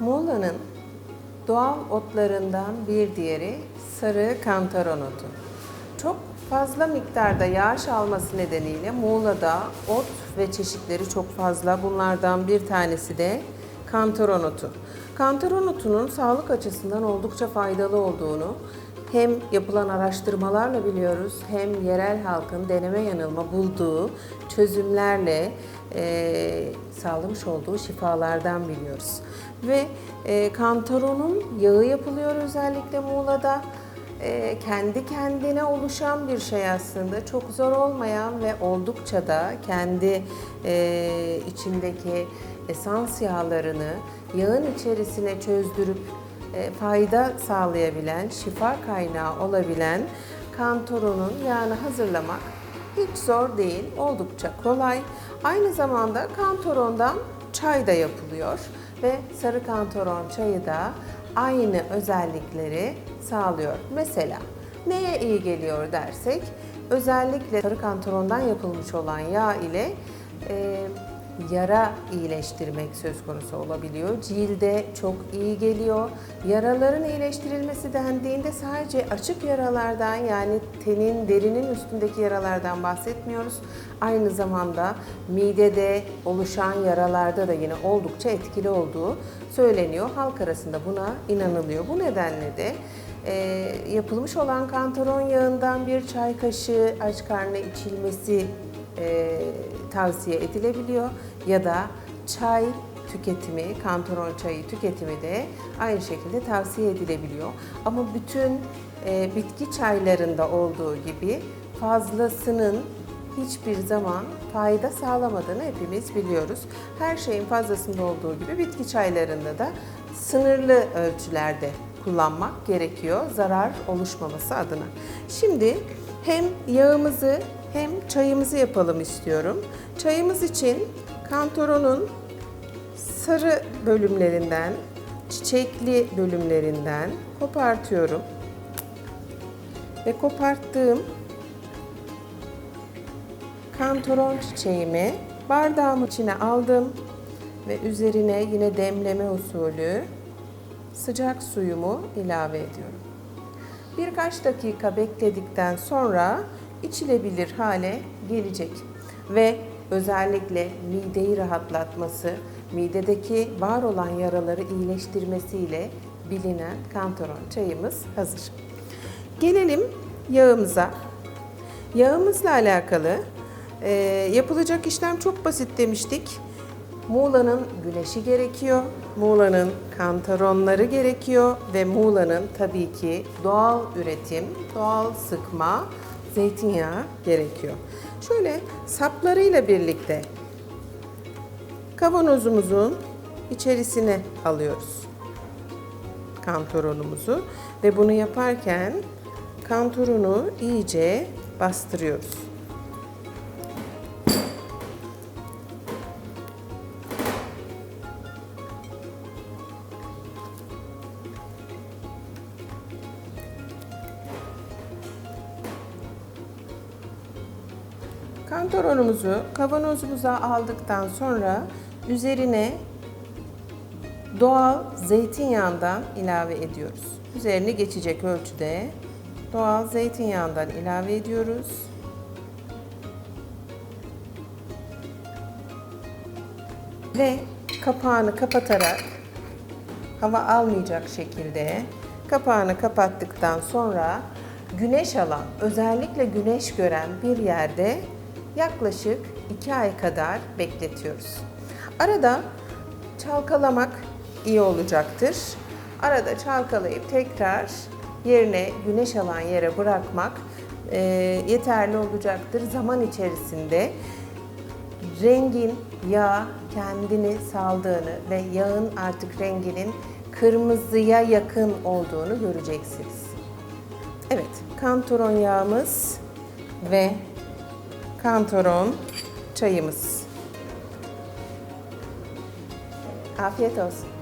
Muğla'nın doğal otlarından bir diğeri sarı kantaron otu. Çok fazla miktarda yağış alması nedeniyle Muğla'da ot ve çeşitleri çok fazla. Bunlardan bir tanesi de kantaron otu. Kantaron otunun sağlık açısından oldukça faydalı olduğunu hem yapılan araştırmalarla biliyoruz hem yerel halkın deneme yanılma bulduğu çözümlerle e, sağlamış olduğu şifalardan biliyoruz. Ve e, kantaronun yağı yapılıyor özellikle Muğla'da. E, kendi kendine oluşan bir şey aslında. Çok zor olmayan ve oldukça da kendi e, içindeki esans yağlarını yağın içerisine çözdürüp fayda sağlayabilen, şifa kaynağı olabilen kantaronun yağını hazırlamak hiç zor değil, oldukça kolay. Aynı zamanda kantarondan çay da yapılıyor ve sarı kantaron çayı da aynı özellikleri sağlıyor. Mesela neye iyi geliyor dersek, özellikle sarı kantarondan yapılmış olan yağ ile e, yara iyileştirmek söz konusu olabiliyor. Cilde çok iyi geliyor. Yaraların iyileştirilmesi dendiğinde sadece açık yaralardan yani tenin, derinin üstündeki yaralardan bahsetmiyoruz. Aynı zamanda midede oluşan yaralarda da yine oldukça etkili olduğu söyleniyor. Halk arasında buna inanılıyor. Bu nedenle de e, yapılmış olan kantaron yağından bir çay kaşığı aç karnına içilmesi e, tavsiye edilebiliyor ya da çay tüketimi, kantaron çayı tüketimi de aynı şekilde tavsiye edilebiliyor. Ama bütün e, bitki çaylarında olduğu gibi fazlasının hiçbir zaman fayda sağlamadığını hepimiz biliyoruz. Her şeyin fazlasında olduğu gibi bitki çaylarında da sınırlı ölçülerde kullanmak gerekiyor zarar oluşmaması adına. Şimdi hem yağımızı hem çayımızı yapalım istiyorum. Çayımız için kantaronun sarı bölümlerinden, çiçekli bölümlerinden kopartıyorum. Ve koparttığım kantaron çiçeğimi bardağımın içine aldım ve üzerine yine demleme usulü sıcak suyumu ilave ediyorum. Birkaç dakika bekledikten sonra içilebilir hale gelecek ve özellikle mideyi rahatlatması, midedeki var olan yaraları iyileştirmesiyle bilinen kantaron çayımız hazır. Gelelim yağımıza. Yağımızla alakalı e, yapılacak işlem çok basit demiştik. Muğla'nın güneşi gerekiyor, Muğla'nın kantaronları gerekiyor ve Muğla'nın tabii ki doğal üretim, doğal sıkma, zeytinyağı gerekiyor. Şöyle saplarıyla birlikte kavanozumuzun içerisine alıyoruz kantaronumuzu ve bunu yaparken kantaronu iyice bastırıyoruz. Kantaronumuzu kavanozumuza aldıktan sonra üzerine doğal zeytinyağından ilave ediyoruz. Üzerine geçecek ölçüde doğal zeytinyağından ilave ediyoruz. Ve kapağını kapatarak hava almayacak şekilde kapağını kapattıktan sonra güneş alan, özellikle güneş gören bir yerde yaklaşık 2 ay kadar bekletiyoruz. Arada çalkalamak iyi olacaktır. Arada çalkalayıp tekrar yerine güneş alan yere bırakmak e, yeterli olacaktır. Zaman içerisinde rengin yağ kendini saldığını ve yağın artık renginin kırmızıya yakın olduğunu göreceksiniz. Evet, kantaron yağımız ve kantaron çayımız. Afiyet olsun.